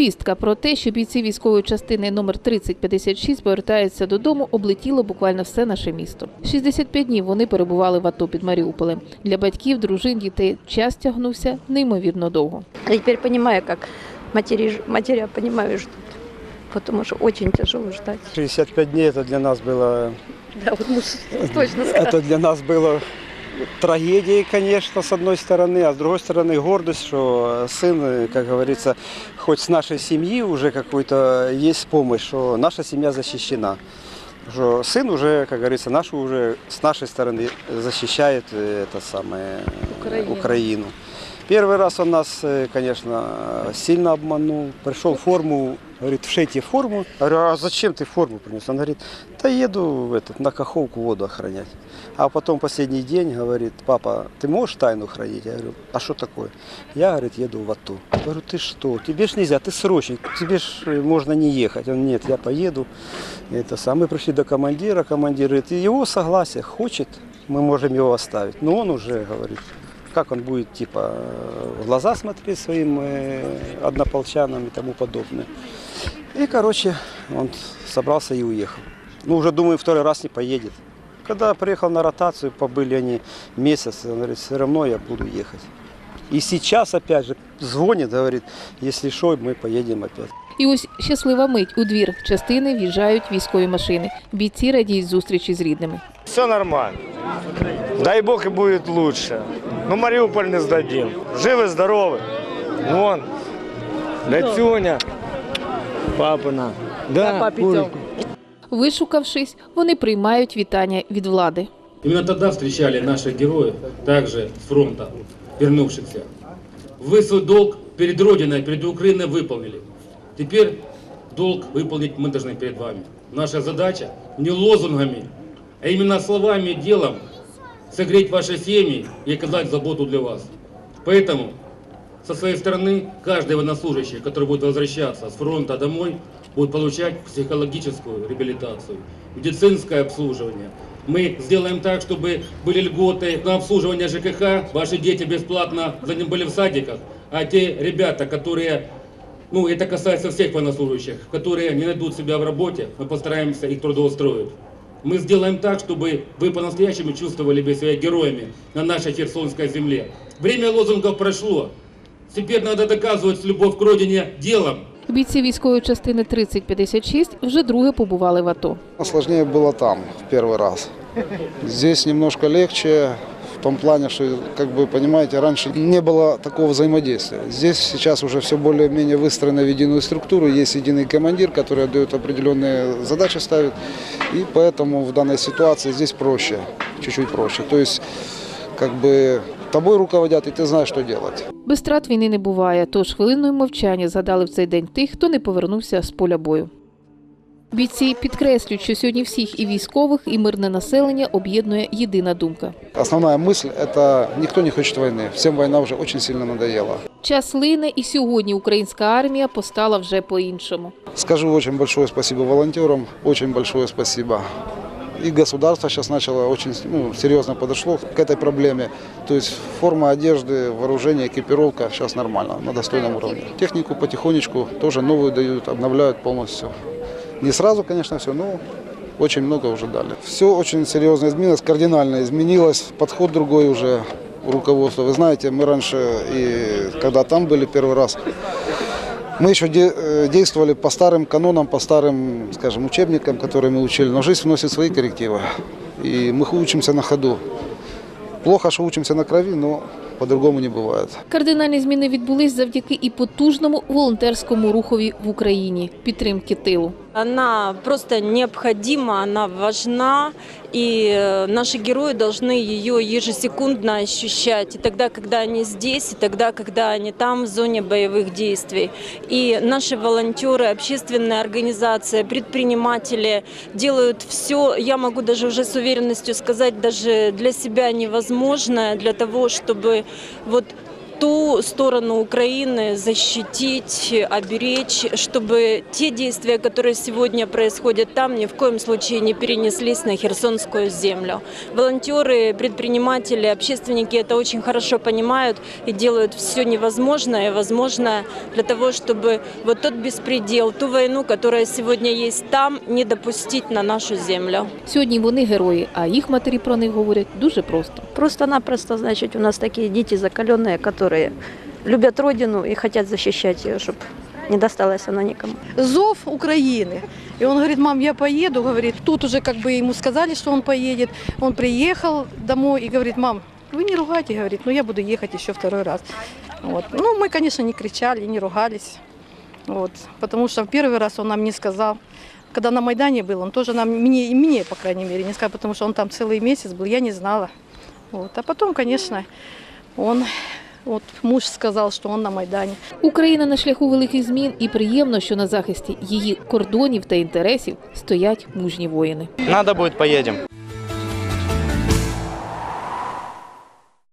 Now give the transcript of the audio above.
Звістка про те, що бійці військової частини номер 3056 повертаються додому, облетіло буквально все наше місто. 65 днів вони перебували в АТО під Маріуполем. Для батьків, дружин, дітей час тягнувся неймовірно довго. Я теперь понимаю, как матери, ж- матеря понимаю, ждут. Потому что очень тяжело ждать. 65 дней это для нас было, Да, вот муж точно сказал. это для нас было трагедией, конечно, с одной стороны, а с другой стороны гордость, что сын, как говорится, хоть с нашей семьи уже какой-то есть помощь, что наша семья защищена. Что сын уже, как говорится, нашу уже с нашей стороны защищает э, это самое э, Украину. Украину. Первый раз он нас, э, конечно, сильно обманул. Пришел в форму, говорит, вшейте форму. Я говорю, а зачем ты форму принес? Он говорит, да еду в этот, на Каховку воду охранять. А потом последний день говорит, папа, ты можешь тайну хранить? Я говорю, а что такое? Я, говорит, еду в АТО. Я говорю, ты что? Тебе ж нельзя, ты срочник, тебе ж э, можно не ехать. Он, нет, я поеду. Это сам. Мы пришли до командира, командир говорит, «И его согласие, хочет, мы можем его оставить. Но он уже говорит, как он будет типа э, в глаза смотреть своим э, однополчанам и тому подобное. И, короче, он собрался и уехал. Ну, уже думаю, второй раз не поедет. Когда приехал на ротацию, побыли они месяц, он говорит, все равно я буду ехать. И сейчас опять же звонит, говорит, если что, мы поедем опять. І ось щаслива мить у двір частини в'їжджають військові машини. Бійці радіють зустрічі з рідними. Все нормально. Дай Бог и будет лучше. Но Мариуполь не сдадим. Живы, здоровы. Вон. Датюня. Папина. Да, Пулька. Вишукавшись, вони приймають вітання від влади. Именно тогда встречали наших героев, также с фронта, вернувшихся. Вы свой долг перед Родиной, перед Украиной выполнили. Теперь долг выполнить мы должны перед вами. Наша задача не лозунгами, а именно словами и делом согреть ваши семьи и оказать заботу для вас. Поэтому со своей стороны каждый военнослужащий, который будет возвращаться с фронта домой, будет получать психологическую реабилитацию, медицинское обслуживание. Мы сделаем так, чтобы были льготы на обслуживание ЖКХ, ваши дети бесплатно за ним были в садиках, а те ребята, которые, ну это касается всех военнослужащих, которые не найдут себя в работе, мы постараемся их трудоустроить. Мы сделаем так, чтобы вы по-настоящему чувствовали себя героями на нашей Херсонской земле. Время лозунгов прошло. Теперь надо доказывать любовь к родине делом. Бійці військової частини 3056 вже друге побували в АТО. Сложнее было там в первый раз. Здесь немножко легче в том плане, что, как бы понимаете, раньше не было такого взаимодействия. Здесь сейчас уже все более-менее выстроено в единую структуру, есть единый командир, который отдает определенные задачи, ставит, и поэтому в данной ситуации здесь проще, чуть-чуть проще. То есть, как бы тобой руководят, и ты знаешь, что делать. Без страт війни не буває, тож хвилиною мовчання згадали в цей день тих, хто не повернувся з поля бою. Бійці підкреслюють, що сьогодні всіх і військових, і мирне населення об'єднує єдина думка. Основная мысль – это никто не хочет войны. Всем война уже очень сильно надоела. Час лине, і сьогодні українська армія постала вже по-іншому. Скажу очень большое спасибо волонтерам, очень большое спасибо. И государство сейчас начало очень ну, серьезно подошло к этой проблеме. То есть форма одежды, вооружение, экипировка сейчас нормально, на достойном уровне. Технику потихонечку тоже новую дают, обновляют полностью. Не сразу, конечно, все, но очень много уже дали. Все очень серьезно изменилось, кардинально изменилось, подход другой уже у руководства. Вы знаете, мы раньше, и когда там были первый раз, мы еще де- э, действовали по старым канонам, по старым, скажем, учебникам, которые мы учили, но жизнь вносит свои коррективы, и мы учимся на ходу. Плохо, что учимся на крови, но по-другому не бывает. Кардинальні зміни відбулись завдяки і потужному волонтерському рухові в Україні підтримки тилу. Она просто необходима, она важна, и э, наши герои должны ее ежесекундно ощущать. И тогда, когда они здесь, и тогда, когда они там, в зоне боевых действий. И наши волонтеры, общественные организации, предприниматели делают все, я могу даже уже с уверенностью сказать, даже для себя невозможное, для того, чтобы вот ту сторону Украины защитить, оберечь, чтобы те действия, которые сегодня происходят там, ни в коем случае не перенеслись на Херсонскую землю. Волонтеры, предприниматели, общественники это очень хорошо понимают и делают все невозможное и возможное для того, чтобы вот тот беспредел, ту войну, которая сегодня есть там, не допустить на нашу землю. Сьогодні вони герої, а їх матері про них говорять дуже просто. Просто-напросто, значит, у нас такие дети закаленные, которые любят родину и хотят защищать ее, чтобы не досталась она никому. зов Украины. И он говорит, мам, я поеду, говорит, тут уже как бы ему сказали, что он поедет. Он приехал домой и говорит, мам, вы не ругайте, говорит, но я буду ехать еще второй раз. Вот. Ну, мы, конечно, не кричали, не ругались, вот, потому что в первый раз он нам не сказал. Когда на Майдане был, он тоже нам, мне, и мне, по крайней мере, не сказал, потому что он там целый месяц был, я не знала. Вот. А потом, конечно, он, вот муж сказал, что он на Майдане. Україна на шляху великих змін, і приємно, що на захисті її кордонів та інтересів стоять мужні воїни. Надо будет, поедем.